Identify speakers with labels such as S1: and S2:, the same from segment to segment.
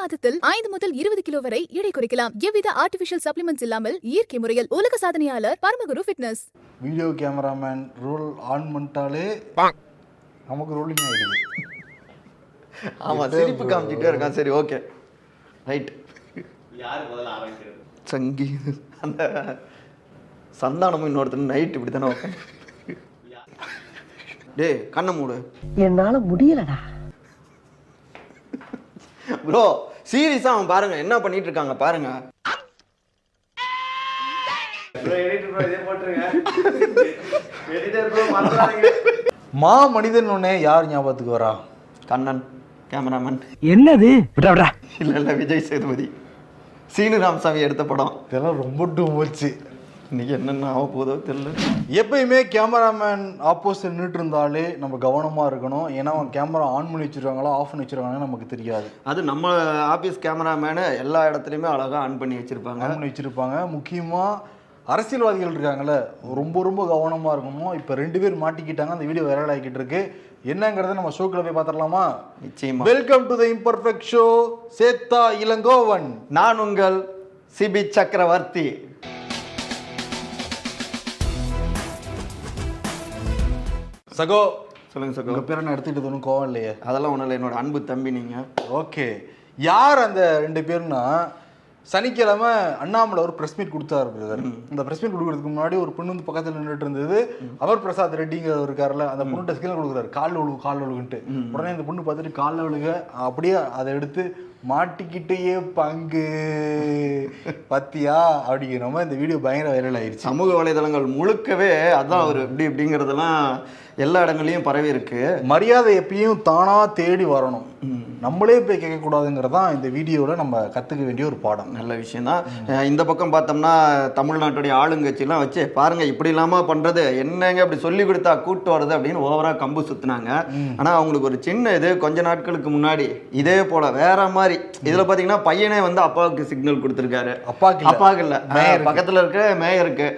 S1: மாதத்தில் ஐந்து முதல் இருபது கிலோ வரை எடை குறைக்கலாம். எவ்வித ஆர்டிபிஷியல் சப்ளிமெண்ட்ஸ் இல்லாமல் இயற்கை முறையில் உலக சாதனையாளர் Paramaguru fitness
S2: video cameraman roll on பண்ணிட்டாலே நமக்கு ரோலிங் ஆயிடுது.
S3: ஆமா சிரிப்பு காமிச்சிட்டே இருக்கான். சரி ஓகே ரைட்
S4: யார் முதல்ல ஆரம்பிக்கிறது?
S3: சங்கி. அந்த சந்தானமும் இன்னொருத்தர் நைட் இப்படி தானே டேய் கண்ணை மூடு.
S5: என்னால முடியலடா.
S3: ப்ரோ சீரியஸா அவன் பாருங்க. என்ன பண்ணிட்டு இருக்காங்க பாருங்க
S2: மா மனிதன் ஒன்னே யார் ஞாபகத்துக்கு வரா?
S3: கண்ணன் கேமராமேன்
S5: என்னது? விடா விடா
S3: இல்ல இல்ல விஜய் சேதுபதி. சீனு ராமசாமி எடுத்த படம்.
S2: இதெல்லாம் ரொம்ப டூ போச்சு.
S3: இன்னைக்கு என்னென்ன ஆக போதோ தெரியல.
S2: எப்பயுமே கேமராமேன் ஆப்போசிட் நின்றுட்டு இருந்தாலே நம்ம கவனமா இருக்கணும். ஏன்னா அவன் கேமரா ஆன் பண்ணி வச்சிருக்காங்களா ஆஃப் பண்ணி வச்சிருக்காங்கன்னு நமக்கு தெரியாது.
S3: அது நம்ம ஆபீஸ் கேமராமேனு எல்லா இடத்துலையுமே அழகா ஆன் பண்ணி வச்சிருப்பாங்க.
S2: ஆன் பண்ணி வச்சிருப்பாங்க. முக்கியமா அரசியல்வாதிகள் இருக்காங்கல்ல ரொம்ப ரொம்ப கவனமா இருக்கணும். இப்போ ரெண்டு பேர் மாட்டிக்கிட்டாங்க அந்த வீடியோ வைரல் ஆகிக்கிட்டு இருக்கு. என்னங்கிறத நம்ம ஷோக்குள்ள போய் பார்த்துடலாமா?
S3: நிச்சயமா.
S2: Welcome to the imperfect show Chetha Ilangovan
S3: நான் உங்கள் சிபி சக்கரவர்த்தி.
S2: சகோ.
S3: சொல்லுங்க சகோ.
S2: உங்க பேரை நான் எடுத்துக்கிட்டது ஒன்றும் கோவம் இல்லையே.
S3: அதெல்லாம் ஒன்றும் இல்லை என்னோட அன்பு தம்பி நீங்க.
S2: ஓகே. யார் அந்த ரெண்டு பேர்னா சனிக்கிழமை அண்ணாமலை ஒரு பிரஸ் மீட் கொடுத்தாரு பிரதர் இந்த பிரஸ் மீட் கொடுக்கறதுக்கு முன்னாடி ஒரு பொண்ணு வந்து பக்கத்துல நின்றுட்டு இருந்தது. அமர் பிரசாத் ரெட்டிங்கிறவர் இருக்காருல்ல அந்த பொண்ணுகிட்ட ஸ்கில் கொடுக்குறாரு. கால் ஒழுகு கால் ஒழுகுன்ட்டு. உடனே இந்த பொண்ணு பார்த்துட்டு காலில் ஒழுக அப்படியே அதை எடுத்து மாட்டிக்கிட்டேயே பங்கு. பத்தியா? அப்படிங்கிற மாதிரி இந்த வீடியோ பயங்கர வைரல் ஆயிடுச்சு
S3: சமூக வலைதளங்கள் முழுக்கவே அதான் அவர் இப்படி இப்படிங்கிறதெல்லாம் எல்லா இடங்கள்லையும் பரவி இருக்கு.
S2: மரியாதை எப்பயும் தானா தேடி வரணும். நம்மளே போய் கேட்கக்கூடாதுங்கிறது தான் இந்த வீடியோவில் நம்ம கற்றுக்க வேண்டிய ஒரு பாடம்.
S3: நல்ல விஷயம் தான் இந்த பக்கம் பார்த்தோம்னா தமிழ்நாட்டுடைய ஆளுங்கட்சிலாம் வச்சு பாருங்க இப்படி இல்லாம பண்றது என்னங்க இப்படி சொல்லி கொடுத்தா கூட்டு வருது அப்படின்னு ஓவரா கம்பு சுத்துனாங்க. ஆனா அவங்களுக்கு ஒரு சின்ன இது கொஞ்ச நாட்களுக்கு முன்னாடி இதே போல வேற மாதிரி. இதுல பாத்தீங்கன்னா பையனே வந்து அப்பாவுக்கு சிக்னல் கொடுத்துருக்காரு.
S2: அப்பாக்கு இல்ல.
S3: அப்பாவுக்கு இல்ல. பக்கத்துல இருக்க மேயருக்கு.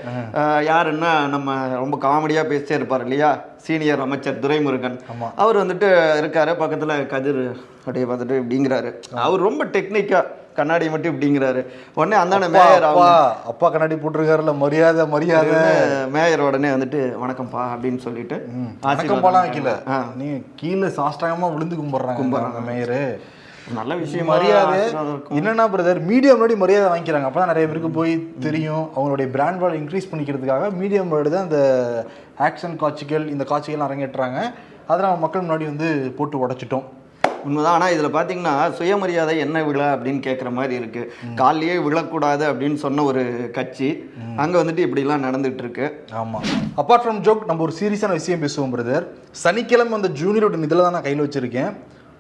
S3: யாருன்னா நம்ம ரொம்ப காமெடியா பேசிட்டே இருப்பார் இல்லையா? சீனியர் அமைச்சர் துரைமுருகன். அவர் வந்துட்டு இருக்காரு. பக்கத்துல கதிர் அப்படியே பார்த்துட்டு இப்படிங்கிறாரு. அவர் ரொம்ப டெக்னிக்கா கண்ணாடி மட்டும் இப்படிங்கிறாரு. உடனே அந்தான மேயர்
S2: அப்பா அப்பா கண்ணாடி போட்டிருக்காருல்ல மரியாதை மரியாதை.
S3: மேயர் உடனே வந்துட்டு வணக்கம்ப்பா அப்படின்னு சொல்லிட்டு
S2: வணக்கம் போலாம் வைக்கல. நீ கீழே சாஷ்டாங்கமா விழுந்து கும்பிடுறாங்க
S3: கும்பிடுறாங்க.
S2: மேயரு.
S3: நல்ல விஷயம்
S2: மரியாதை என்னன்னா பிரதர் மீடியா முன்னாடி மரியாதை வாங்கிக்கிறாங்க. அப்பதான் நிறைய பேருக்கு போய் தெரியும். அவங்களுடைய பிராண்ட் வேல்யூ இன்க்ரீஸ் பண்ணிக்கிறதுக்காக மீடியா முன்னாடி தான் இந்த ஆக்ஷன் காட்சிகள் இந்த காட்சிகள் அரங்கேற்றுறாங்க அதை நம்ம மக்கள் முன்னாடி வந்து போட்டு உடைச்சிட்டோம்.
S3: உண்மைதான். ஆனா இதுல பாத்தீங்கன்னா சுயமரியாதை என்ன விழா அப்படின்னு கேட்குற மாதிரி இருக்கு. காலையே விழக்கூடாது அப்படின்னு சொன்ன ஒரு கட்சி. அங்க வந்துட்டு இப்படி எல்லாம் நடந்துட்டு இருக்கு
S2: ஆமா. அப்பார்ட் ஃப்ரம் ஜோக் நம்ம ஒரு சீரியஸான விஷயம் பேசுவோம் பிரதர் சனிக்கிழமை அந்த ஜூனியரோட இதில் தான் நான் கையில் வச்சிருக்கேன்.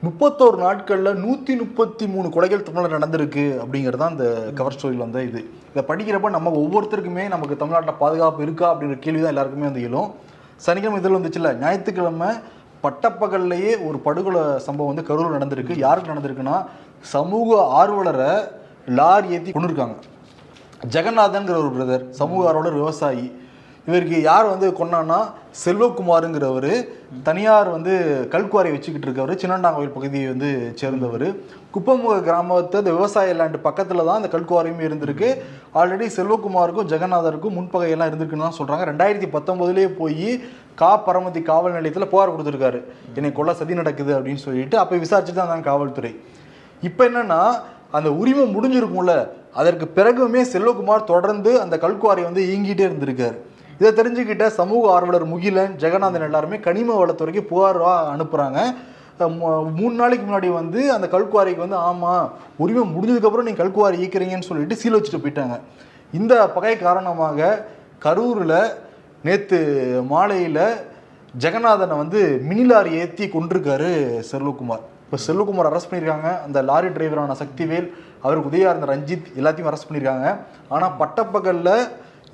S2: முப்பத்தோரு நாட்களில் நூற்றி முப்பத்தி மூணு கொலைகள் தமிழில் நடந்திருக்கு அப்படிங்கிறது தான் இந்த கவர் ஸ்டோரியில் வந்த இது. இதை படிக்கிறப்ப நம்ம ஒவ்வொருத்தருக்குமே நமக்கு தமிழ்நாட்டில் பாதுகாப்பு இருக்கா அப்படிங்கிற கேள்வி தான் எல்லாருக்குமே வந்து எழும். சனிக்கிழமை இதில் வந்துச்சுல்ல? ஞாயிற்றுக்கிழமை பட்டப்பகல்லையே ஒரு படுகொலை சம்பவம் வந்து கரூர் நடந்திருக்கு. யாருக்கு நடந்திருக்குன்னா சமூக ஆர்வலரை லாரி ஏற்றி கொண்டு இருக்காங்க ஜெகநாதன்கிற ஒரு பிரதர் சமூக ஆர்வலர் விவசாயி. இவருக்கு யார் வந்து கொண்டான்னா செல்வகுமாருங்கிறவர் தனியார் வந்து கல்குவாரி வச்சுக்கிட்டு இருக்கவர் சின்னண்டாங்கோயில் பகுதியை வந்து சேர்ந்தவர். குப்பமுக கிராமத்தை அந்த விவசாய லேண்டு பக்கத்தில் தான் அந்த கல்குவாரியும் இருந்திருக்கு. ஆல்ரெடி செல்வகுமாருக்கும் ஜெகநாதருக்கும் முன்பகையெல்லாம் இருந்திருக்குன்னு தான் சொல்கிறாங்க ரெண்டாயிரத்தி பத்தொம்போதுலேயே போய் கா பரமத்தி காவல் நிலையத்தில் புகார் கொடுத்துருக்காரு. என்னை கொல்ல சதி நடக்குது அப்படின்னு சொல்லிட்டு அப்போ விசாரிச்சுட்டு தான் இருந்தாங்க காவல்துறை. இப்போ என்னன்னா அந்த உரிமை முடிஞ்சிருக்கும்ல. அதற்கு பிறகுமே செல்வகுமார் தொடர்ந்து அந்த கல்குவாரி வந்து இயங்கிட்டே இருந்திருக்காரு. இதை தெரிஞ்சுக்கிட்ட சமூக ஆர்வலர் முகிலன் ஜெகநாதன் எல்லாருமே கனிம வளத்துறைக்கு புகாரா அனுப்புகிறாங்க மூணு நாளைக்கு முன்னாடி வந்து அந்த கல்குவாரிக்கு வந்து ஆமாம் உரிமை முடிஞ்சதுக்கப்புறம் நீங்கள் கல்குவாரி இயக்கிறீங்கன்னு சொல்லிட்டு சீல் வச்சுட்டு போயிட்டாங்க. இந்த பகை காரணமாக கரூரில் நேற்று மாலையில் ஜெகநாதனை வந்து மினி லாரி ஏற்றி கொண்டிருக்காரு செல்வகுமார். இப்போ செல்வகுமார் அரெஸ்ட் பண்ணியிருக்காங்க. அந்த லாரி டிரைவரான சக்திவேல் அவருக்கு உதவியாக இருந்த ரஞ்சித் எல்லாத்தையும் அரெஸ்ட் பண்ணியிருக்காங்க. ஆனால் பட்டப்பகலில்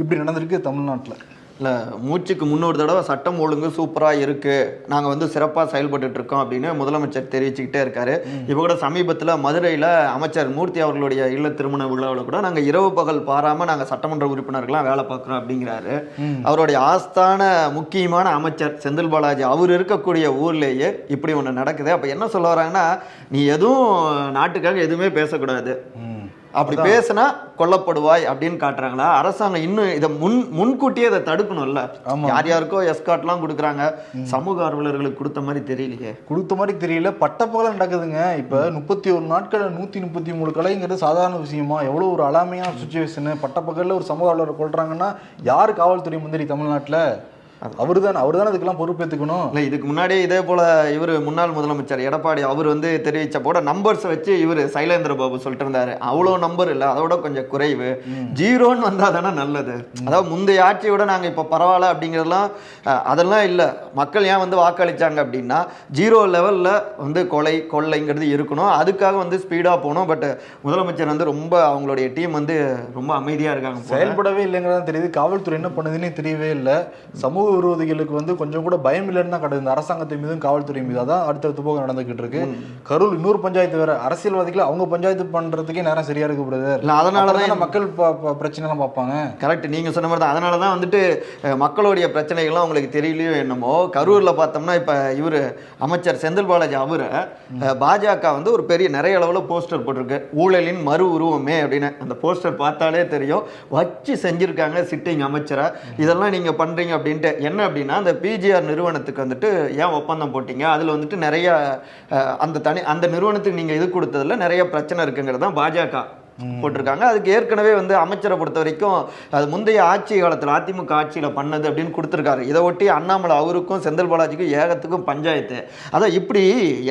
S2: இப்படி நடந்திருக்கு தமிழ்நாட்டில்.
S3: இல்லை மூச்சுக்கு முன்னூறு தடவை சட்டம் ஒழுங்கு சூப்பராக இருக்கு. நாங்கள் வந்து சிறப்பாக செயல்பட்டுட்டு இருக்கோம் அப்படின்னு முதலமைச்சர் தெரிவிச்சுக்கிட்டே இருக்காரு. இப்போ கூட சமீபத்தில் மதுரையில் அமைச்சர் மூர்த்தி அவர்களுடைய இல்ல திருமண விழாவில் கூட நாங்கள் இரவு பகல் பாராமல் நாங்கள் சட்டமன்ற உறுப்பினர்கள்லாம் வேலை பார்க்குறோம் அப்படிங்கிறாரு. அவருடைய ஆஸ்தான முக்கியமான அமைச்சர் செந்தில் பாலாஜி அவர் இருக்கக்கூடிய ஊர்லேயே இப்படி ஒன்று நடக்குது. அப்போ என்ன சொல்ல வராங்கன்னா நீ எதுவும் நாட்டுக்காக எதுவுமே பேசக்கூடாது. அப்படி பேசினா கொல்லப்படுவாய் அப்படின்னு காட்டுறாங்களா? அரசாங்கம் இன்னும் இதை முன் முன்கூட்டியே இதை தடுக்கணும்ல. யார் யாருக்கோ எஸ்காட்லாம் கொடுக்குறாங்க. சமூக ஆர்வலர்களுக்கு கொடுத்த மாதிரி தெரியலையே.
S2: கொடுத்த மாதிரி தெரியல. பட்டப்பகல நடக்குதுங்க. இப்ப முப்பத்தி ஒரு நாட்கள் நூத்தி முப்பத்தி மூணு கலைங்கிறது சாதாரண விஷயமா? எவ்வளவு ஒரு அலாமையான சுச்சுவேஷன் பட்டப்பகல்ல ஒரு சமூக ஆர்வலரை கொள்றாங்கன்னா யாரு காவல்துறை மந்திரி தமிழ்நாட்டுல? அவரு தானே அவர் தானே அதுக்கெல்லாம் பொறுப்பேற்றுக்கணும்
S3: இல்லை இதுக்கு முன்னாடியே இதே போல இவர் முன்னாள் முதலமைச்சர் எடப்பாடி அவர் வந்து தெரிவிச்ச போட நம்பர்ஸ் வச்சு இவர் சைலேந்திர பாபு சொல்லிட்டு இருந்தாரு. அவ்வளோ நம்பர் இல்லை அதோட கொஞ்சம் குறைவு. ஜீரோன்னு வந்தா தானே நல்லது. அதாவது முந்தைய ஆட்சியோட நாங்கள் இப்போ பரவாயில்ல அப்படிங்கிறதெல்லாம் அதெல்லாம் இல்லை. மக்கள் ஏன் வந்து வாக்களிச்சாங்க அப்படின்னா ஜீரோ லெவலில் வந்து கொலை கொள்ளைங்கிறது இருக்கணும். அதுக்காக வந்து ஸ்பீடாக போகணும். பட் முதலமைச்சர் வந்து ரொம்ப அவங்களுடைய டீம் வந்து ரொம்ப அமைதியாக இருக்காங்க.
S2: செயல்படவே இல்லைங்கிறதா தெரியுது. காவல்துறை என்ன பண்ணுதுன்னே தெரியவே இல்லை. சமூக விரோதிகளுக்கு வந்து கொஞ்சம் கூட பயம் இல்லைன்னு தான் இந்த அரசாங்கத்தை மீதும் காவல்துறை மீது அதான் அடுத்தடுத்து போக நடந்துகிட்டு இருக்கு. கரூர் இன்னொரு பஞ்சாயத்து வேற அரசியல்வாதிகள் அவங்க பஞ்சாயத்து பண்றதுக்கே நேரம் சரியா இருக்கு பிரதர்
S3: இல்லை அதனால தான்
S2: மக்கள் பிரச்சனைலாம் பார்ப்பாங்க.
S3: கரெக்ட் நீங்கள் சொன்ன மாதிரி தான். அதனால தான் வந்துட்டு மக்களுடைய பிரச்சனைகள்லாம் உங்களுக்கு தெரியலையோ என்னமோ கரூரில் பார்த்தோம்னா இப்போ இவர் அமைச்சர் செந்தில் பாலாஜி அவரை பாஜக வந்து ஒரு பெரிய நிறைய அளவில் போஸ்டர் போட்டிருக்கு. ஊழலின் மறு உருவமே அப்படின்னு. அந்த போஸ்டர் பார்த்தாலே தெரியும். வச்சு செஞ்சுருக்காங்க சிட்டிங் அமைச்சரை. இதெல்லாம் நீங்கள் பண்ணுறீங்க அப்படின்ட்டு என்ன அப்படின்னா அந்த பிஜிஆர் நிறுவனத்துக்கு வந்துட்டு ஏன் ஒப்பந்தம் போட்டீங்க? அதில் வந்துட்டு நிறைய அந்த தனி அந்த நிறுவனத்துக்கு நீங்கள் இது கொடுத்ததுல நிறைய பிரச்சனை இருக்குங்கிறது தான் பாஜக. போட்டிருக்காங்க. அதுக்கு ஏற்கனவே வந்து அமைச்சரை பொறுத்த வரைக்கும் அது முந்தைய ஆட்சி காலத்தில் அதிமுக ஆட்சியில் பண்ணது அப்படின்னு கொடுத்துருக்காரு. இதை ஒட்டி அண்ணாமலை அவருக்கும் செந்தில் பாலாஜிக்கும் ஏகத்துக்கும் பஞ்சாயத்து. அதான் இப்படி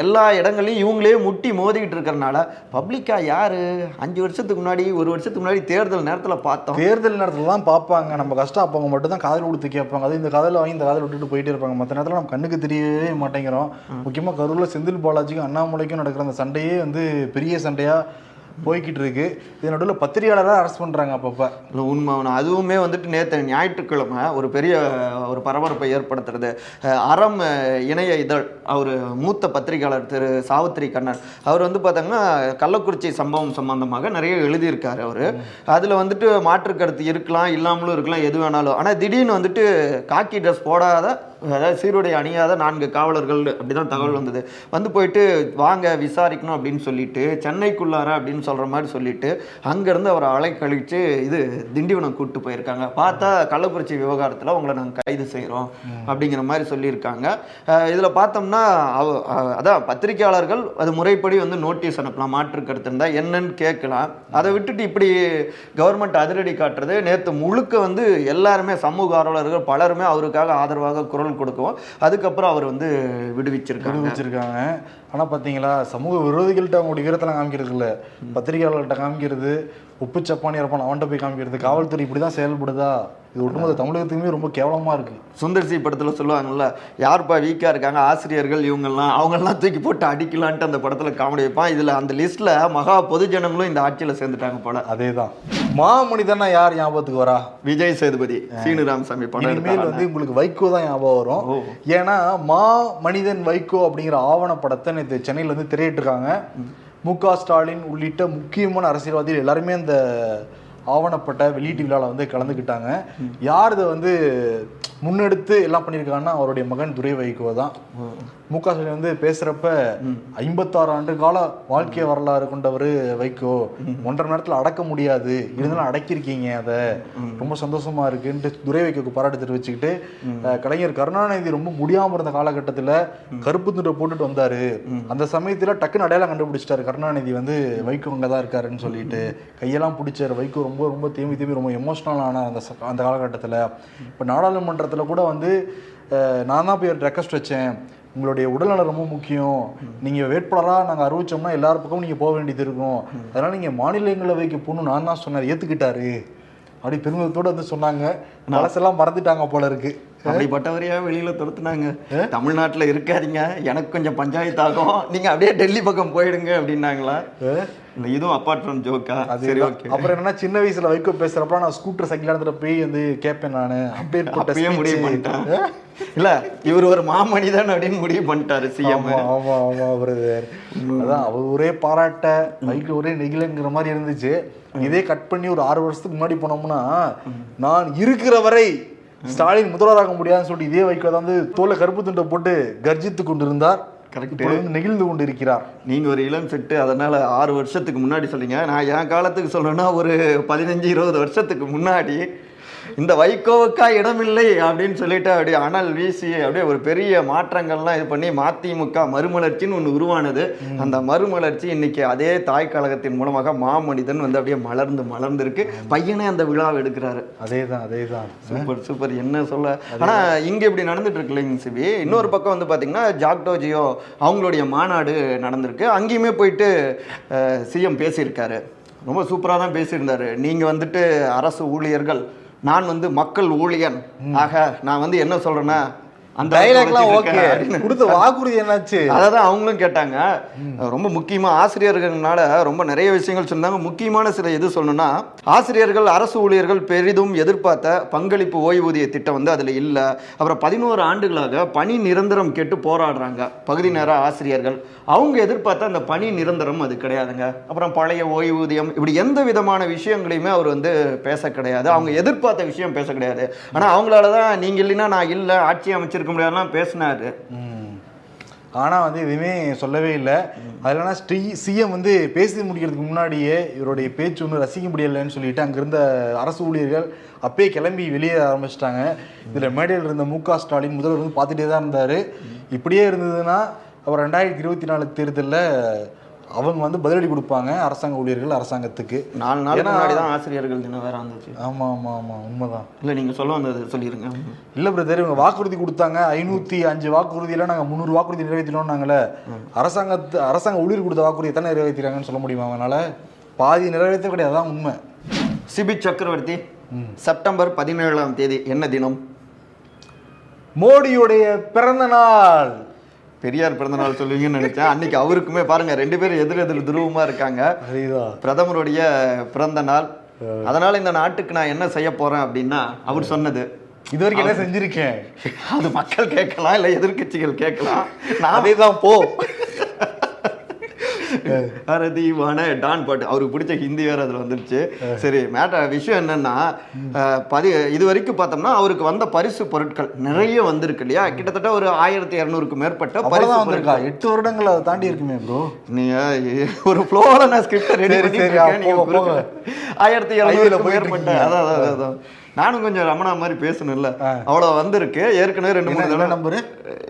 S3: எல்லா இடங்களையும் இவங்களே முட்டி மோதிக்கிட்டு இருக்கிறனால பப்ளிக்கா யாரு? அஞ்சு வருஷத்துக்கு முன்னாடி ஒரு வருஷத்துக்கு முன்னாடி தேர்தல் நேரத்தில் பார்த்தோம்.
S2: தேர்தல் நேரத்துல தான் பார்ப்பாங்க. நம்ம கஷ்டம் அப்போ அவங்க மட்டும் தான் காதல் கொடுத்து கேட்பாங்க. அது இந்த காதல வாங்கி இந்த காதல் விட்டுட்டு போயிட்டே இருப்பாங்க. மற்ற நேரத்தில் நம்ம கண்ணுக்கு தெரியவே மாட்டேங்கிறோம். முக்கியமாக கரூர்ல செந்தில் பாலாஜிக்கும் அண்ணாமலைக்கும் நடக்கிற அந்த சண்டையே வந்து பெரிய சண்டையா போய்கிட்டு இருக்கு இது நடுவில் பத்திரிகையாளராக அரெஸ்ட் பண்ணுறாங்க அப்பப்போ.
S3: இல்லை உண்மை அதுவுமே வந்துட்டு நேற்று ஞாயிற்றுக்கிழமை ஒரு பெரிய ஒரு பரபரப்பை ஏற்படுத்துறது. அறம் இணைய இதழ். அவர் மூத்த பத்திரிகையாளர் திரு சாவித்திரி கண்ணன். அவர் வந்து பார்த்தாங்கன்னா கள்ளக்குறிச்சி சம்பவம் சம்பந்தமாக நிறைய எழுதியிருக்கார் அவர். அதில் வந்துட்டு மாற்று கருத்து இருக்கலாம் இல்லாமலும் இருக்கலாம் எது வேணாலும். ஆனால் திடீர்னு வந்துட்டு காக்கி ட்ரெஸ் போடாத அதாவது சீருடை அணியாத நான்கு காவலர்கள் அப்படிதான் தகவல் வந்தது. வந்து போயிட்டு வாங்க விசாரிக்கணும் அப்படின்னு சொல்லிட்டு சென்னைக்குள்ளார அப்படின்னு சொல்ற மாதிரி சொல்லிட்டு அங்கேருந்து அவரை அலைக்கழித்து இது திண்டிவனம் கூட்டு போயிருக்காங்க. பார்த்தா கள்ளக்குறிச்சி விவகாரத்தில் உங்களை நாங்கள் கைது செய்கிறோம் அப்படிங்கிற மாதிரி சொல்லியிருக்காங்க. இதில் பார்த்தோம்னா அவ அதான் பத்திரிகையாளர்கள் அது முறைப்படி வந்து நோட்டீஸ் அனுப்பலாம் மாற்று கருத்து இருந்தால் என்னன்னு கேட்கலாம். அதை விட்டுட்டு இப்படி கவர்மெண்ட் அதிரடி காட்டுறது நேற்று முழுக்க வந்து எல்லாருமே சமூக ஆர்வலர்கள் பலருமே அவருக்காக ஆதரவாக குரல் கொடுக்கவும் அதுக்கப்புறம் அவர் வந்து விடுவிச்சிருக்காங்க.
S2: வச்சிருக்காங்க ஆனா பாத்தீங்களா சமூக விரோதிகள்கிட்ட அவங்களுடைய வீரத்தெல்லாம் காமிக்கிறது இல்ல பத்திரிகையாளர்கிட்ட காமிக்கிறது உப்பு சப்பானி இருப்பான் அவன்கிட்ட போய் காமிக்கிறது காவல்துறை இப்படிதான் செயல்படுதா? இது ஒட்டுமொத்த தமிழகத்துக்குமே ரொம்ப கேவலமா இருக்கு.
S3: சுந்தர்சி படத்தில் சொல்லுவாங்கல்ல யார்ப்பா வீக்காக இருக்காங்க ஆசிரியர்கள் இவங்கெல்லாம் அவங்கெல்லாம் தூக்கி போட்டு அடிக்கலான்ட்டு அந்த படத்தில் காமெடி வைப்பான் இதில் அந்த லிஸ்ட்டில் மகா பொதுஜனங்களும் இந்த ஆட்சியில் சேர்ந்துட்டாங்க போல.
S2: அதேதான். மாமனிதனா யார் ஞாபகத்துக்கு வரா?
S3: விஜய் சேதுபதி சீனு ராமசாமி படம்
S2: இனிமேல் வந்து உங்களுக்கு வைகோ தான் ஞாபகம் வரும். ஏன்னா மா மனிதன் வைகோ அப்படிங்கிற ஆவணப்படத்தை நேற்று சென்னையில் வந்து திரையிட்டிருக்காங்க. மு க ஸ்டாலின் உள்ளிட்ட முக்கியமான அரசியல்வாதிகள் எல்லாருமே அந்த ஆவணப்பட்ட வெளியீட்டு விழாவில் வந்து கலந்துக்கிட்டாங்க. யார் இதை வந்து முன்னெடுத்து எல்லாம் பண்ணியிருக்காங்கன்னா அவருடைய மகன் துரை வைகோ தான். மு க ஸ்டாலின் வந்து பேசுறப்ப ஐம்பத்தாறு ஆண்டு கால வாழ்க்கை வரலாறு கொண்டவர் வைகோ. ஒன்றரை நேரத்தில் அடக்க முடியாது. இருந்தாலும் அடக்கியிருக்கீங்க அதை. ரொம்ப சந்தோஷமா இருக்குன்ட்டு துரை வைகோக்கு பாராட்டு தெரிவிச்சுக்கிட்டு கலைஞர் கருணாநிதி ரொம்ப முடியாம இருந்த காலகட்டத்தில் கருப்பு துண்டை போட்டுட்டு வந்தாரு. அந்த சமயத்துல டக்குன்னு அடையாளம் கண்டுபிடிச்சிட்டாரு கருணாநிதி வந்து வைகோ அங்கே தான் இருக்காருன்னு சொல்லிட்டு. கையெல்லாம் பிடிச்சாரு வைகோ ரொம்ப ரொம்ப தேம்பி தேம்பி ரொம்ப எமோஷனல் ஆன அந்த அந்த காலகட்டத்தில். இப்போ நாடாளுமன்றத்தில் கூட வந்து நான் தான் போய் ரெக்வஸ்ட் வச்சேன். உங்களுடைய உடல்நலம் ரொம்ப முக்கியம். நீங்கள் வேட்பாளராக நாங்கள் அறிவிச்சோம்னா எல்லார் பக்கமும் நீங்கள் போக வேண்டியது இருக்கும். அதனால நீங்க மாநிலங்களவைக்கு போகணும் நான் தான் சொன்னேன். ஏற்றுக்கிட்டாரு அப்படி பெருமிதத்தோடு வந்து சொன்னாங்க. மனசெல்லாம் மறந்துட்டாங்க போல இருக்குது
S3: அப்படிப்பட்டவரையா வெளியில துரத்துனாங்க? தமிழ்நாட்டுல இருக்காதீங்க. எனக்கு கொஞ்சம் பஞ்சாயத்து ஆகும். நீங்க அப்படியே டெல்லி பக்கம் போயிடுங்க அப்படின்னாங்களா? இல்ல இதுவும் அப்பார்ட் ஃப்ரம் ஜோக்கா
S2: அது
S3: சரி ஓகே.
S2: அப்புறம் என்னன்னா சின்ன வயசுல வைக்கோ பேசுறப்ப நான் ஸ்கூட்டர் சைக்கிள் இடத்துல போய் வந்து கேட்பேன் நானு. அப்படியே
S3: அப்பயே முடிவு பண்ணிட்டேன். இல்ல இவர் ஒரு மாமனிதன் அப்படின்னு முடிவு பண்ணிட்டாரு சிஎம்
S2: ஆமா ஆமா ஆமா பிரதர் அதான் அவர் ஒரே பாராட்ட வைக்கு ஒரே நெகிழங்கிற மாதிரி இருந்துச்சு. இதே கட் பண்ணி ஒரு ஆறு வருஷத்துக்கு முன்னாடி போனோம்னா நான் இருக்கிற வரை ஸ்டாலின் முதல்வராக முடியாதுன்னு சொல்லிட்டு இதே வைக்கோ வந்து தோலை கருப்பு துண்டை போட்டு கர்ஜித்து கொண்டிருந்தார். வந்து நெகிழ்ந்து கொண்டிருக்கிறார்.
S3: நீங்க ஒரு இளம் செட்டு அதனால ஆறு வருஷத்துக்கு முன்னாடி சொல்றீங்க. நான் என் காலத்துக்கு சொல்லணும்னா ஒரு பதினஞ்சு இருபது வருஷத்துக்கு முன்னாடி இந்த வைகோவுக்கா இடமில்லை அப்படின்னு சொல்லிட்டு அப்படியே அனல் வீசி அப்படியே ஒரு பெரிய மாற்றங்கள்லாம் இது பண்ணி மதிமுக மறுமலர்ச்சின்னு ஒன்று உருவானது. அந்த மறுமலர்ச்சி இன்னைக்கு அதே தாய் கழகத்தின் மூலமாக மாமனிதன் வந்து அப்படியே மலர்ந்து மலர்ந்து இருக்கு பையனே அந்த விழாவை எடுக்கிறாரு.
S2: அதேதான் அதேதான்.
S3: Super super. என்ன சொல்ல? ஆனா இங்க இப்படி நடந்துட்டு இருக்கு இல்லைங்க சிபி. இன்னொரு பக்கம் வந்து பாத்தீங்கன்னா ஜாக்டோ ஜியோ அவங்களுடைய மாநாடு நடந்திருக்கு. அங்கேயுமே போயிட்டு சிஎம் பேசியிருக்காரு. ரொம்ப சூப்பரா தான் பேசியிருந்தாரு. நீங்க வந்துட்டு அரசு ஊழியர்கள் நான் வந்து மக்கள் ஊழியன். ஆக நான் வந்து என்ன சொல்கிறேன்னா அந்த
S2: டைலாக்லாம் ஓகே. கொடுத்த வாக்குறுதி என்னாச்சு?
S3: அதான் அவங்களும் கேட்டாங்க. ரொம்ப முக்கியமா ஆசிரியர்கள்னால ரொம்ப நிறைய விஷயங்கள் சொன்னாங்க முக்கியமான சில எது சொல்லணும்னா ஆசிரியர்கள் அரசு ஊழியர்கள் பெரிதும் எதிர்பார்த்த பங்களிப்பு ஓய்வூதிய திட்டம் வந்து அதுல இல்ல. அப்புறம் பதினோரு ஆண்டுகளாக பணி நிரந்தரம் கேட்டு போராடுறாங்க. பகுதி நேர ஆசிரியர்கள். அவங்க எதிர்பார்த்த அந்த பணி நிரந்தரம் அது கிடையாதுங்க. அப்புறம் பழைய ஓய்வூதியம் இப்படி எந்த விதமான விஷயங்களையுமே அவர் வந்து பேச கிடையாது. அவங்க எதிர்பார்த்த விஷயம் பேச கிடையாது. ஆனா அவங்களால தான் நீங்க இல்லைன்னா நான் இல்லை ஆட்சி பேசியிருக்க முடியாதுலாம் பேசினார்.
S2: ஆனால் வந்து எதுவுமே சொல்லவே இல்லை. அதில்னா ஸ்ரீ சிஎம் வந்து பேசி முடிக்கிறதுக்கு முன்னாடியே இவருடைய பேச்சு ஒன்றும் ரசிக்க முடியலைன்னு சொல்லிட்டு அங்கே இருந்த அரசு ஊழியர்கள் அப்பயே கிளம்பி வெளியே ஆரம்பிச்சிட்டாங்க. இதில் மேடையில் இருந்த மு க ஸ்டாலின் முதல்வர் வந்து பார்த்துட்டே தான் இருந்தார். இப்படியே இருந்ததுன்னா அப்புறம் ரெண்டாயிரத்தி இருபத்தி நாலு தேர்தலில் அவங்க வந்து பதிலடி கொடுப்பாங்க அரசாங்க ஊழியர்கள் அரசாங்கத்துக்கு.
S3: நாலு
S2: ஏன்னா-
S3: முன்னாடி தான் ஆசிரியர்கள் தினம் வேற வந்துச்சு
S2: ஆமா ஆமா ஆமா உண்மைதான்.
S3: இல்ல நீங்க சொல்ல வந்தது சொல்லிருங்க.
S2: இல்ல பிரதர் இவங்க வாக்குறுதி கொடுத்தாங்க. ஐநூத்தி அஞ்சு வாக்குறுதியில நாங்க முந்நூறு வாக்குறுதி நிறைவேற்றினோம்னாங்களே அரசாங்கத்து அரசாங்க ஊழியர் கொடுத்த வாக்குறுதி தானே நிறைவேற்றிறாங்கன்னு சொல்ல முடியுமா அவனால பாதி நிறைவேற்ற கிடையாது அதான் உண்மை.
S3: சிபி சக்கரவர்த்தி செப்டம்பர் பதினேழாம் தேதி என்ன தினம்?
S2: மோடியுடைய பிறந்த நாள்.
S3: பெரியார் பிறந்த நாள் சொல்லுவீங்கன்னு நினைச்சேன். அன்னைக்கு அவருக்குமே பாருங்க ரெண்டு பேரும் எதிர் எதிர் துருவமா இருக்காங்க. பிரதமருடைய பிறந்த நாள். அதனால இந்த நாட்டுக்கு நான் என்ன செய்ய போறேன் அப்படின்னா அவர் சொன்னது.
S2: இது வரைக்கும் என்ன செஞ்சிருக்கேன்?
S3: அது மக்கள் கேட்கலாம் இல்ல எதிர்க்கட்சிகள் கேட்கலாம். நான்
S2: அதேதான் போ.
S3: அரதீவான டான் பாட்டு. அவருக்கு பிடிச்ச ஹிந்தி வேற அதுல வந்துருச்சு. சரி மேட்ட விஷயம் என்னன்னா பதி இது வரைக்கும் பார்த்தோம்னா அவருக்கு வந்த பரிசு பொருட்கள் நிறைய வந்திருக்கு இல்லையா? கிட்டத்தட்ட ஒரு ஆயிரத்தி இருநூறுக்கு மேற்பட்ட பரிசு
S2: வந்திருக்கா? எட்டு வருடங்கள் அதை தாண்டி இருக்குமே ப்ரோ
S3: நீங்க ஒரு ஃப்ளோல நான் ஸ்கிரிப்ட் ரெடி பண்ணி ஆயிரத்தி இருநூறுக்கு மேற்பட்ட. அதான் அதான், அதான். நானும் கொஞ்சம் ரமணா மாதிரி பேசணும்ல. அவ்வளவு வந்திருக்கு. ஏற்கனவே ரெண்டு மூணு தடவை
S2: நம்பரு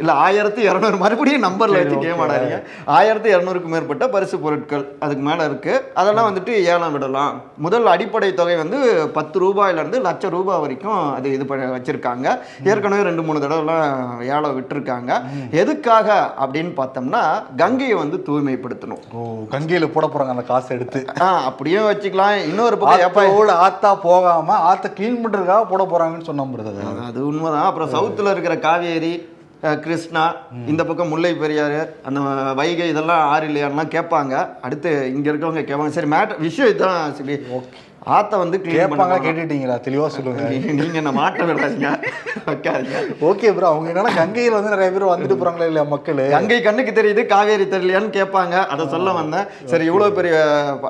S3: இல்ல ஆயிரத்தி இரநூறு மறுபடியும் நம்பர்ல வச்சு. கேம் ஆடாதீங்க. ஆயிரத்தி இரநூறுக்கு மேற்பட்ட பரிசு பொருட்கள் அதுக்கு மேல இருக்கு. அதெல்லாம் வந்துட்டு ஏலம் விடலாம். முதல் அடிப்படை தொகை வந்து பத்து ரூபாயில இருந்து லட்சம் ரூபாய் வரைக்கும் அது இது பண்ண வச்சிருக்காங்க. ஏற்கனவே ரெண்டு மூணு தடவைலாம் ஏலம் விட்டுருக்காங்க. எதுக்காக அப்படின்னு பார்த்தோம்னா கங்கையை வந்து தூய்மைப்படுத்தணும்.
S2: ஓ கங்கையில போட போறாங்க அந்த காசை எடுத்து.
S3: ஆ அப்படியே வச்சுக்கலாம். இன்னொரு பக்கம்
S2: ஆத்தா போகாம ஆத்த கிளீன் பண்றதுக்காக போட போறாங்கன்னு சொன்ன பிரதர்
S3: அது- உண்மைதான். அப்புறம் சவுத்துல இருக்கிற காவேரி கிருஷ்ணா இந்த பக்கம் முல்லை பெரியாறு அந்த வைகை இதெல்லாம் ஆறு இல்லையான்லாம் கேட்பாங்க. அடுத்து இங்க இருக்கவங்க கேட்பாங்க. சரி மேட்டர் விஷயம் இதுதான் சிபி ஆத்த வந்து
S2: கேட்பாங்க கேட்டுட்டீங்களா? தெளிவா சொல்லுங்க.
S3: நீ- நீங்க என்ன மாட்ட விடாதீங்க வைக்காதீங்க.
S2: ஓகே ப்ரோ அவங்க என்னன்னா கங்கையில வந்து நிறைய பேர் வந்துட்டு போறாங்களா இல்லையா மக்கள்?
S3: கங்கை கண்ணுக்கு தெரியுது காவேரி தெரியலையான்னு கேட்பாங்க அதை சொல்ல வந்தேன். சரி இவ்வளவு பெரிய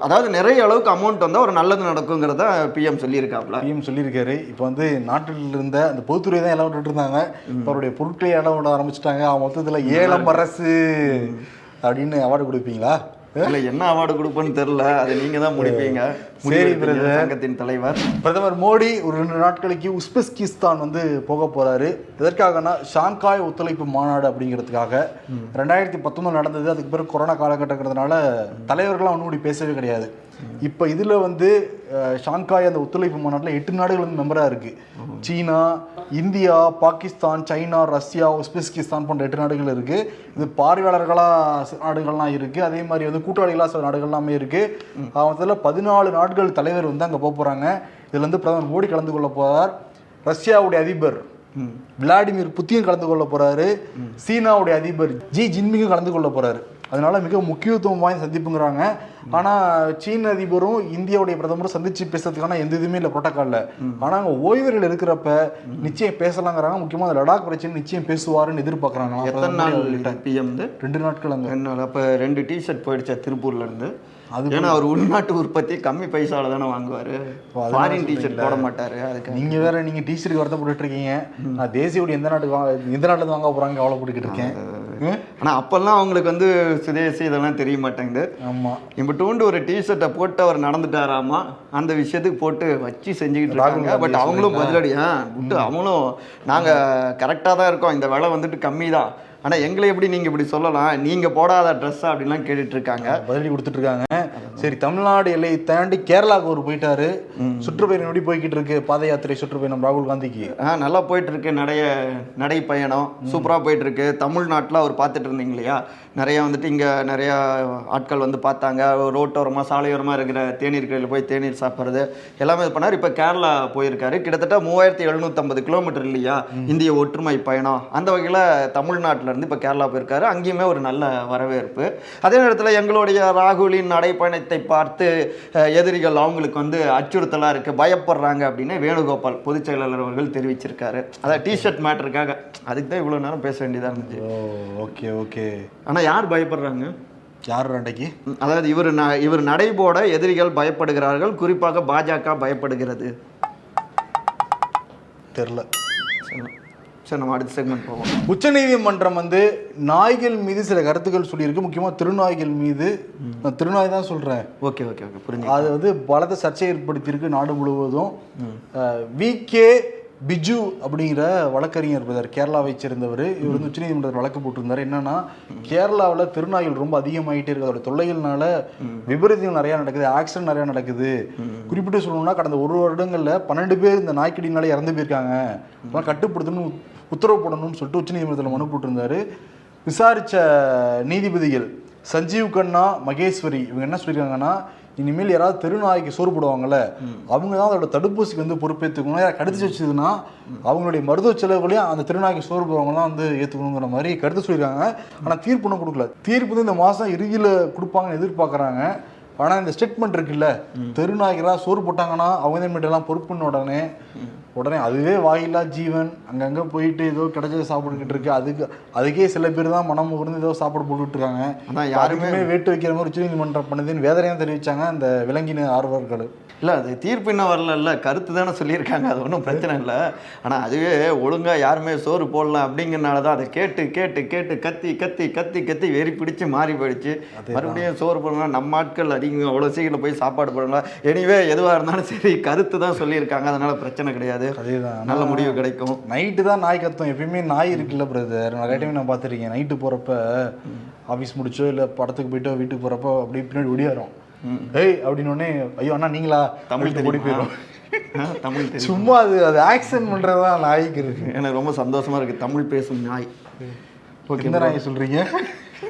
S3: அதாவது நிறைய அளவுக்கு அமௌண்ட் வந்தா ஒரு நல்லது நடக்குங்கிறத பிஎம் சொல்லியிருக்காப்ல
S2: பிஎம் சொல்லியிருக்காரு. இப்போ வந்து நாட்டில் இருந்த அந்த பொதுத்துறை தான் எல்லாம் விட்டுட்டு இருந்தாங்க. இப்ப அவருடைய பொருட்களை இடம் விட ஆரம்பிச்சிட்டாங்க. அவன் மொத்தத்துல ஏலம் அரசு அப்படின்னு அவார்டு கொடுப்பீங்களா?
S3: இல்ல என்ன அவார்டு கொடுப்பேன்னு தெரியல. அதை நீங்க தான் முடிப்பீங்க
S2: சரி, brother.
S3: சங்கத்தின் தலைவர்.
S2: பிரதமர் மோடி ஒரு ரெண்டு நாட்களுக்கு உஸ்பெஸ்கிஸ்தான் வந்து போக போறாரு. எதற்காகனா ஷாங்காய் ஒத்துழைப்பு மாநாடு அப்படிங்கிறதுக்காக. ரெண்டாயிரத்தி பத்தொன்பது நடந்தது. அதுக்கு பிறகு கொரோனா காலகட்டங்கிறதுனால தலைவர்கள்லாம் ஒன்றும் பேசவே கிடையாது. இப்போ இதுல வந்து ஷாங்காய் அந்த ஒத்துழைப்பு மாநாட்டில் எட்டு நாடுகள் வந்து மெம்பரா இருக்கு. சீனா India Pakistan China Russia Uzbekistan போன்ற எட்டு நாடுகள் இருக்கு. இது பார்வையாளர்களா சில நாடுகள்லாம் இருக்கு. அதே மாதிரி வந்து கூட்டாளிகளா சில நாடுகள்லாமே இருக்கு. அவத்துல பதினாலு நாடுகள் தலைவர் வந்து அங்க போக போறாங்க. இதுல இருந்து பிரதமர் மோடி கலந்து கொள்ள போறார். ரஷ்யாவுடைய அதிபர் விளாடிமிர் புத்தின் கலந்து கொள்ள போறாரு. சீனாவுடைய அதிபர் ஜி ஜின்மிங்கும் கலந்து கொள்ள போறாரு. அதனால மிக முக்கியத்துவம் வாய்ந்த சந்திப்புங்கிறாங்க. ஆனா சீன அதிபரும் இந்தியாவுடைய பிரதமரும் சந்திச்சு பேசுறதுக்கான எந்த இதுவுமே இல்லை புரோட்டோகால்ல ஆனா அங்க ஓய்வர்கள் இருக்கிறப்ப நிச்சயம் பேசலாங்கிறாங்க. முக்கியமா அந்த லடாக் பிரச்சனை நிச்சயம் பேசுவாருன்னு எதிர்பார்க்கறாங்க.
S3: எத்தனை நாள் பிஎம்
S2: ரெண்டு நாட்கள் அங்க.
S3: ரெண்டு நாள். அப்போ ரெண்டு டிஷர்ட் போயிடுச்சா திருப்பூர்ல இருந்து?
S2: அது
S3: ஏன்னா அவர் உள்நாட்டு உற்பத்தி கம்மி பைசால தானே வாங்குவாரு. ஃபாரின் டிஷர்ட் போட மாட்டாரு அதுக்கு
S2: நீங்க வேற நீங்க டிஷர்ட் வருத்தப்பட்டு இருக்கீங்க. நான் தேசியோட எந்த நாட்டுக்கு வாங்க எந்த நாட்டுல வாங்க போறாங்க கவலைப்பட்டுக்கிட்டு இருக்கேன். ம்?
S3: ஆனா அப்பெல்லாம் அவங்களுக்கு வந்து சுதேசி இதெல்லாம் தெரிய மாட்டேங்குது.
S2: ஆமா.
S3: இம்பிட்டூண்டு ஒரு டிஷர்ட்டை போட்டு அவர் நடந்துட்டாராமா? அந்த விஷயத்துக்கு போட்டு வச்சு செஞ்சுக்கிட்டு இருக்காங்க. பட் அவங்களும்? பதிலடி ஆ விட்டு அவங்களும் நாங்க கரெக்டாக தான் இருக்கோம். இந்த விலை வந்துட்டு கம்மி தான் ஆனா எங்களை எப்படி நீங்க இப்படி சொல்லலாம்? நீங்க போடாத ட்ரெஸ் அப்படிலாம் கேட்டுட்டு இருக்காங்க
S2: பதிலடி கொடுத்துட்டு இருக்காங்க சரி தமிழ்நாடு எல்லையை தாண்டி கேரளாவுக்கு ஒரு போயிட்டாரு. சுற்றுப்பயணம் எப்படி போய்கிட்டு இருக்கு பாத யாத்திரை சுற்றுப்பயணம் ராகுல் காந்திக்கு.
S3: ஆ நல்லா போயிட்டு இருக்கு நிறைய நடை பயணம் சூப்பரா போயிட்டு இருக்கு தமிழ்நாட்டில் அவர் பார்த்துட்டு இருந்தீங்க இல்லையா? நிறைய வந்துட்டு இங்க நிறைய ஆட்கள் வந்து பார்த்தாங்க. ரோட்டோரமா சாலையோரமா இருக்கிற தேநீர் கடையில் போய் தேநீர் சாப்பிட்றது. எல்லாமே இது பண்ணார். இப்போ கேரளா போயிருக்காரு. கிட்டத்தட்ட மூவாயிரத்தி எழுநூத்தம்பது கிலோமீட்டர் இல்லையா? இந்திய ஒற்றுமை பயணம். அந்த வகையில் தமிழ்நாட்டுல இருந்து இப்போ கேரளா போயிருக்காரு. அங்கேயுமே ஒரு நல்ல வரவேற்பு. அதே நேரத்தில் எங்களுடைய ராகுலின் நடைப்பயணத்தை பார்த்து எதிரிகள் அவங்களுக்கு வந்து அச்சுறுத்தலாக இருக்குது பயப்படுறாங்க அப்படின்னு வேணுகோபால் பொதுச் செயலாளர் அவர்கள் தெரிவிச்சிருக்காரு. அதான் டிஷர்ட் மேட்டருக்காக அதுக்கு தான் இவ்வளோ நேரம் பேச வேண்டியதாக இருந்துச்சு.
S2: Okay okay.
S3: ஆனால் யார் பயப்படுறாங்க?
S2: யார் அன்றைக்கு
S3: அதாவது இவர் ந- இவர் நடைபோட எதிரிகள் பயப்படுகிறார்கள் குறிப்பாக பாஜக பயப்படுகிறது.
S2: தெரில
S3: சரி, நம்ம அடுத்த செக்மெண்ட் போவோம்.
S2: உச்சநீதிமன்றம் வந்து நாய்கள் மீது சில கருத்துக்கள் சொல்லியிருக்கு. முக்கியமாக திருநாய்கள் மீது. நான் திருநாய் தான் சொல்கிறேன்
S3: ஓகே ஓகே ஓகே புரிஞ்சு
S2: அது வந்து பலத்த சர்ச்சை ஏற்படுத்தியிருக்கு நாடு முழுவதும். வி. கே. பிஜு அப்படிங்கிற வழக்கறிஞர் இருப்பார் கேரளாவை சேர்ந்தவர். இவர் வந்து உச்சநீதிமன்றத்தில் வழக்கு போட்டிருந்தார். என்னன்னா கேரளாவில் திருநாய்கள் ரொம்ப அதிகமாயிட்டே இருக்கு. அதோட தொல்லைகள்னால விபரீதங்கள் நிறையா நடக்குது ஆக்சிடென்ட் நிறையா நடக்குது. குறிப்பிட்டு சொல்லணும்னா கடந்த ஒரு வருடங்களில் பன்னெண்டு பேர் இந்த நாய்க்கடினால இறந்து போயிருக்காங்க. அதெல்லாம் கட்டுப்படுத்தணும் உத்தரவு போடணும்னு சொல்லிட்டு உச்சநீதிமன்றத்தில் மனு போட்டிருந்தாரு. விசாரித்த நீதிபதிகள் சஞ்சீவ் கண்ணா மகேஸ்வரி இவங்க என்ன சொல்லியிருக்காங்கன்னா இனிமேல் யாராவது தெருநாய்க்கு சோறு போடுவாங்கல்ல அவங்க தான் அதோட தடுப்பூசிக்கு வந்து பொறுப்பேற்றுக்கணும் யாராவது கடிச்சு வச்சதுன்னா அவங்களுடைய மருத்துவ செலவுகளையும் அந்த திருநாய்க்கு சோறு போடுறவங்கலாம் வந்து ஏற்றுக்கணுங்கிற மாதிரி கருத்து சொல்லியிருக்காங்க. ஆனால் தீர்ப்பு ஒன்றும் கொடுக்கல. தீர்ப்பு வந்து இந்த மாதம் இறுதியில் கொடுப்பாங்கன்னு எதிர்பார்க்குறாங்க. ஆனால் இந்த ஸ்டேட்மெண்ட் இருக்குல்ல தெருநாய்க்கெல்லாம் சோறு போட்டாங்கன்னா அவங்க தான் எல்லாம் பொறுப்புன்னு உடனே உடனே அதுவே வாயில்லா ஜீவன். அங்கங்கே போயிட்டு ஏதோ கிடைச்சதை சாப்பிட்டுக்கிட்டு இருக்கு. அதுக்கு அதுக்கே சில பேர் தான் மனம் உகர்ந்து ஏதோ சாப்பாடு போட்டுட்டு இருக்காங்க
S3: அதான் யாருமே
S2: வேட்டு வைக்கிற மாதிரி உச்சநீதிமன்றம் பண்ணுதுன்னு வேதனையாக தெரிவிச்சாங்க அந்த விலங்கின ஆர்வலர்கள்.
S3: இல்லை அது தீர்ப்பு இன்னும் வரல. கருத்து தானே சொல்லியிருக்காங்க. அது ஒன்றும் பிரச்சனை இல்லை. ஆனால் அதுவே ஒழுங்காக யாருமே சோறு போடலாம் அப்படிங்கிறனால தான் அதை கேட்டு கேட்டு கேட்டு கத்தி கத்தி கத்தி கத்தி வெறி பிடிச்சு மாறி போயிடுச்சு. மறுபடியும் சோறு போடலாம் நம்ம ஆட்கள் அதிகம் அவ்வளோ சீக்கிரம் போய் சாப்பாடு போடலாம். எனிவே எதுவாக இருந்தாலும் சரி கருத்து தான் சொல்லியிருக்காங்க. அதனால பிரச்சனை கிடையாது.
S2: அதேதான்
S3: நல்ல முடிவு கிடைக்கும்.
S2: நைட்டு தான் நாய் கத்தும் எப்பயுமே நாய் இருக்குல்ல பிரதர் நிறைய டைம் நான் பார்த்துருக்கேன். நைட்டு போகிறப்ப ஆஃபீஸ் முடிச்சோ இல்லை படத்துக்கு போயிட்டோ வீட்டுக்கு போகிறப்ப அப்படியே பின்னாடி ஒடியாரும் ஏய் அப்படின்னு ஐயோ அண்ணா நீங்களா?
S3: தமிழ்
S2: ஓடி? போயிடும்
S3: தமிழ்
S2: சும்மா அது அது ஆக்சன் பண்ணுறது தான் நாய்க்கு இருக்கு.
S3: எனக்கு ரொம்ப சந்தோஷமா இருக்கு. தமிழ் பேசும் நாய். ஓகே
S2: எந்த நாயை சொல்கிறீங்க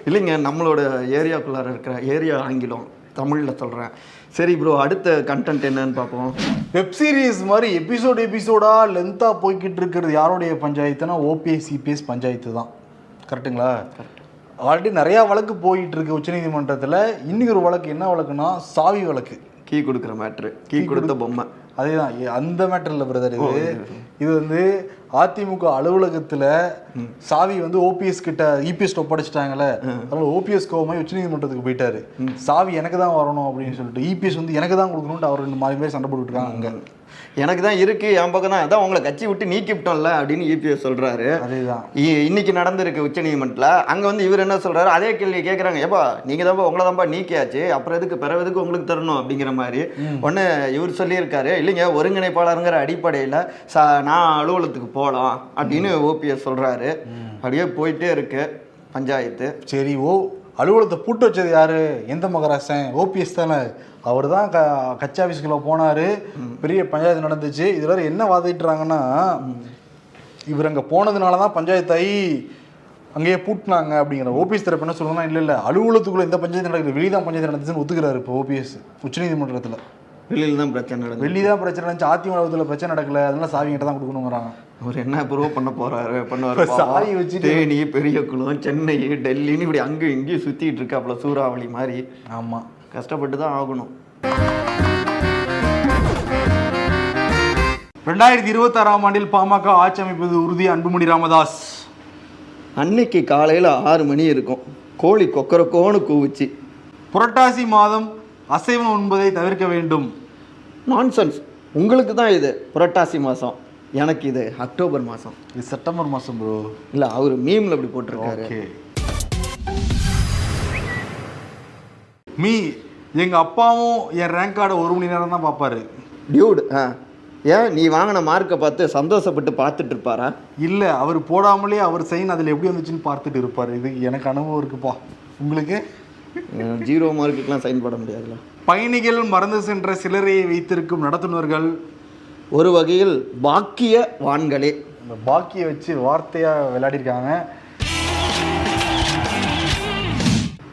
S3: இல்லைங்க நம்மளோட ஏரியாக்குள்ளார இருக்கிற ஏரியா ஆங்கிலம். தமிழில் சொல்கிறேன் சரி ப்ரோ அடுத்த கண்டென்ட் என்னன்னு பார்ப்போம்.
S2: வெப் சீரிஸ் மாதிரி எபிசோட் எபிசோடா லென்த்தாக போய்கிட்டு இருக்கிறது யாருடைய பஞ்சாயத்துனா ஓபிஎஸ் சிபிஎஸ் பஞ்சாயத்து தான். கரெக்ட்டுங்களா ஆல்ரெடி நிறையா வழக்கு போயிட்டு இருக்கு உச்சநீதிமன்றத்தில். இன்னைக்கு ஒரு வழக்கு என்ன வழக்குனா சாவி வழக்கு.
S3: கீ கொடுக்குற மேட்ரு கீ கொடுத்த பொம்மை.
S2: அதேதான் அந்த மேட்டர்ல பிரதர் இது. இது வந்து அதிமுக அலுவலகத்துல சாவி வந்து ஓபிஎஸ் கிட்ட இபிஎஸ் ஒப்படைச்சிட்டாங்கல்ல. அதனால ஓபிஎஸ் கோவமாய் உச்சநீதிமன்றத்துக்கு போயிட்டாரு. சாவி எனக்கு தான் வரணும் அப்படின்னு சொல்லிட்டு இபிஎஸ் வந்து எனக்கு தான் கொடுக்கணும்னு அவர் ரெண்டு மாறி பேர் சண்டை போட்டுட்டு இருக்காங்க அங்க.
S3: எனக்கு தான் இருக்கு என் பக்கம் தான் அதான் உங்களை கட்சி விட்டு நீக்கிவிட்டோம்ல அப்படின்னு இபிஎஸ் சொல்றாரு.
S2: அதேதான்.
S3: இ- இன்னைக்கு நடந்திருக்கு உச்சநீதிமன்றத்தில் அங்கே வந்து இவர் என்ன சொல்றாரு? அதே கேள்வி கேட்குறாங்க ஏப்பா நீங்கள் தான்ப்பா உங்களை தான்ப்பா நீக்கியாச்சு. அப்புறம் எதுக்கு பிறகு எதுக்கு உங்களுக்கு தரணும் அப்படிங்கிற மாதிரி. ஒன்று இவர் சொல்லியிருக்காரு. இல்லைங்க ஒருங்கிணைப்பாளருங்கிற அடிப்படையில் ச நான் அலுவலகத்துக்கு போகலாம் அப்படின்னு ஓபிஎஸ் சொல்றாரு. அப்படியே போயிட்டே இருக்கு பஞ்சாயத்து.
S2: சரி ஓ அலுவலகத்தை பூட்டு வச்சது யாரு? எந்த மகராசன்? ஓபிஎஸ் தானே. அவர் தான் க கட்சி ஆஃபீஸ்க்குள்ள போனாரு. பெரிய பஞ்சாயத்து நடந்துச்சு. இதுல என்ன வாதிட்டுறாங்கன்னா இவர் அங்க போனதுனால தான் பஞ்சாயத்தாயி அங்கேயே பூட்டினாங்க அப்படிங்கிற. ஓபிஎஸ் தரப்பு என்ன சொல்லுங்கன்னா இல்லை இல்லை. அலுவலகத்துக்குள்ள எந்த பஞ்சாயத்து நடக்குது. வெளியே தான் பஞ்சாயத்து நடந்துச்சுன்னு ஒத்துக்கிறாரு இப்போ ஓபிஎஸ். உச்சநீதிமன்றத்தில்.
S3: வெளியில் தான் பிரச்சனை நடந்தது
S2: வெளியே தான் பிரச்சனை நடந்துச்சு. அதிமுக பிரச்சனை நடக்கல. அதனால சாவி கிட்ட தான் கொடுக்கணுங்கிறாங்க.
S3: அவர் என்ன ப்ரூவ் பண்ண போறாரு? பண்ணுவாரு
S2: சாவி வச்சுட்டு-
S3: தேனி பெரியகுளம் சென்னை டெல்லின்னு இப்படி அங்கேயும் இங்கேயும் சுத்திட்டு இருக்காப்புல சூறாவளி மாதிரி.
S2: ஆமா.
S3: கஷ்டப்பட்டு தான் ஆகணும்.
S2: ரெண்டாயிரத்தி இருபத்தாறாம் ஆண்டில் பாமக ஆட்சி அமைப்பது உறுதி அன்புமணி ராமதாஸ்.
S3: அன்னைக்கு காலையில ஆறு மணி இருக்கும். கோழி கொக்கரக்கோன்னு கூவுச்சு.
S2: புரட்டாசி மாதம் அசைவம் உண்பதை தவிர்க்க வேண்டும்.
S3: நான்சென்ஸ் உங்களுக்கு தான் இது புரட்டாசி மாசம் எனக்கு இது அக்டோபர் மாசம்.
S2: இது செப்டம்பர் மாசம் ப்ரோ
S3: இல்ல அவர் மீம்ல அப்படி போட்டிருக்காரு.
S2: மீ எங்க அப்பாவும் என் ரேங்க் கார்டை ஒரு மணி நேரம் தான் பார்ப்பாரு.
S3: டியூட் ஆ. ஏன்? நீ வாங்கின மார்க்கை பார்த்து சந்தோஷப்பட்டு பார்த்துட்டு இருப்பாரா?
S2: இல்ல அவர் போடாமலே அவர் சைன் அதுல எப்படி வந்துச்சுன்னு பார்த்துட்டு இருப்பாரு. இது எனக்கு அனுபவம் இருக்குப்பா. உங்களுக்கு?
S3: ஜீரோ மார்க்குக்கெலாம் சைன் போட முடியாதுல்ல.
S2: பயணிகள் மறந்து சென்ற சிலரையை வைத்திருக்கும் நடத்துனர்கள்
S3: ஒரு வகையில் பாக்கிய வான்களே.
S2: இந்த பாக்கியை வச்சு வார்த்தையா விளையாடிருக்காங்க.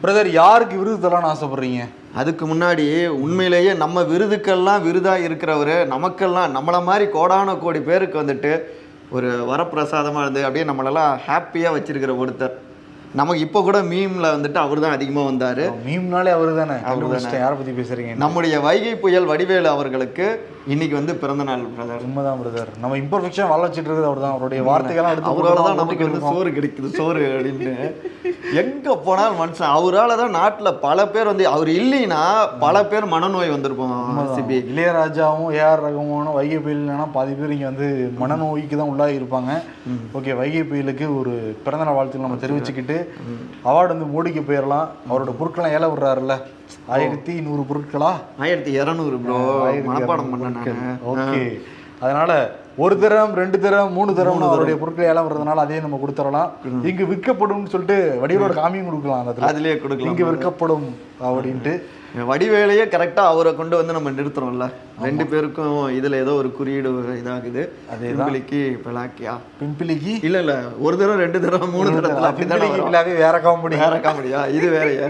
S2: பிரதர் யாருக்கு விருது தரலாம்னு ஆசைப்படுறீங்க?
S3: அதுக்கு முன்னாடி உண்மையிலேயே நம்ம விருதுக்கெல்லாம் விருதாக இருக்கிறவர் நமக்கெல்லாம் நம்மளை மாதிரி கோடான கோடி பேருக்கு வந்துட்டு ஒரு வரப்பிரசாதமாக இருந்து அப்படியே நம்மளெல்லாம் ஹாப்பியாக வச்சிருக்கிற ஒருத்தர். நமக்கு இப்போ கூட மீமில் வந்துட்டு அவர் தான் அதிகமாக வந்தார்.
S2: மீம்னாலே அவரு தானே?
S3: அவருதானே.
S2: யாரை பத்தி பேசுறீங்க
S3: நம்முடைய வைகை புயல் வடிவேலு அவர்களுக்கு இன்னைக்கு வந்து பிறந்த நாள் பிரதர்
S2: உண்மைதான் பிரதர் நம்ம இம்பர்ஃபெக்ஷன் வாழ வச்சுட்டு இருக்கிறது அவர் தான் அவருடைய வார்த்தைகள்லாம் எடுத்து
S3: அவரால் தான் நமக்கு வந்து சோறு கிடைக்குது சோறு அப்படின்னு. எங்க போனாலும் மனுஷன் அவரால தான் நாட்டுல பல பேர் வந்து அவர் இல்லைன்னா பல பேர் மனநோய் வந்திருப்போம் சிபி.
S2: இளையராஜாவும் ஏஆர் ரகமானும் வைகை புயல்னா பாதி பேர் இங்க வந்து மனநோய்க்கு தான் உள்ளாகி இருப்பாங்க. ஓகே வைகை புயலுக்கு ஒரு பிறந்தநாள் வாழ்த்துக்கள் நம்ம தெரிவிச்சுக்கிட்டு அவார்டு வந்து மோடிக்கு போயிடலாம். அவரோட பொருட்கள்லாம் ஏல விடுறாருல்ல. ஆயிரத்தி நூறு பொருட்களா?
S3: ஆயிரத்தி இரநூறு ப்ரோ மனப்பாடம் பண்ணேன்
S2: ஓகே. அதனால ஒரு தரம் ரெண்டு தரம் மூணு தரம் அவருடைய பொருட்கள் ஏலம் வர்றதுனால அதையும் நம்ம கொடுத்துடலாம். இங்கு விற்கப்படும்னு சொல்லிட்டு வடிவோட காமியும் கொடுக்கலாம் அந்த.
S3: அதுலயே கொடுக்கலாம்.
S2: இங்கு விற்கப்படும் அப்படின்ட்டு.
S3: வடிவேலையே கரெக்டா அவரை கொண்டு வந்து நம்ம நிறுத்துறோம்ல. ரெண்டு பேருக்கும் இதுல ஏதோ ஒரு குறியீடு இதாகுது. பிம்பிளிக்கு பெலாக்கியா
S2: பிம்பிளிக்கு
S3: இல்ல இல்ல. ஒரு தடவை ரெண்டு தடவை மூணு தடவை அப்படிதான்
S2: வேற காமெடி
S3: வேற காமெடியா இது வேறயா?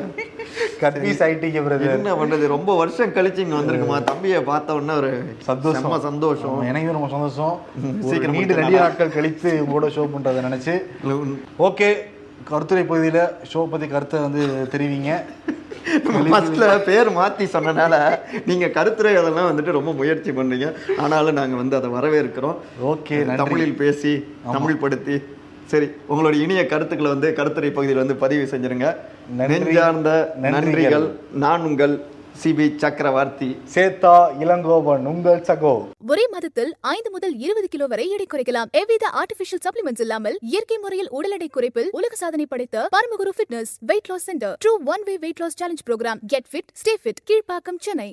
S2: கட்பீஸ் ஐடிக்கு பிரதர்
S3: என்ன பண்றது? ரொம்ப வருஷம் கழிச்சு இங்க வந்திருக்குமா? தம்பியை பார்த்த உடனே ஒரு
S2: சந்தோஷம்.
S3: சந்தோஷம்.
S2: எனக்கும் ரொம்ப சந்தோஷம்.
S3: சீக்கிரம்
S2: நீண்ட நிறைய நாட்கள் கழித்து உங்களோட ஷோ பண்றதை நினைச்சு. ஓகே கருத்துரை பகுதியில ஷோ பத்தி கருத்தை வந்து தெரிவிங்க.
S3: ஃபர்ஸ்ட்ல பேர் மாத்தி சொன்னனால நீங்க கருத்துரை அதெல்லாம் வந்துட்டு ரொம்ப முயற்சி பண்றீங்க ஆனாலும் நாங்க வந்து அதை வரவேற்கிறோம்.
S2: ஓகே
S3: தமிழில் பேசி தமிழ் படுத்தி சரி உங்களோட இனிய கருத்துக்களை வந்து கருத்துரை பகுதியில் வந்து பதிவு செஞ்சிருங்க. நெஞ்சார்ந்த நன்றிகள். நான் உங்கள் சிபி சக்கரவர்த்தி.
S2: சேத்தா இளங்கோவன் உங்கள் சகோ.
S1: ஒரே மாதத்தில் ஐந்து முதல் இருபது கிலோ வரை எடை குறைக்கலாம். எவ்வித ஆர்டிபிஷியல் சப்ளிமெண்ட்ஸ் இல்லாமல் இயற்கை முறையில் உடல் எடை குறைப்பில் உலக சாதனை படைத்த Paramaguru fitness weight loss centre true one way weight loss challenge programme get fit stay fit Kilpauk Chennai.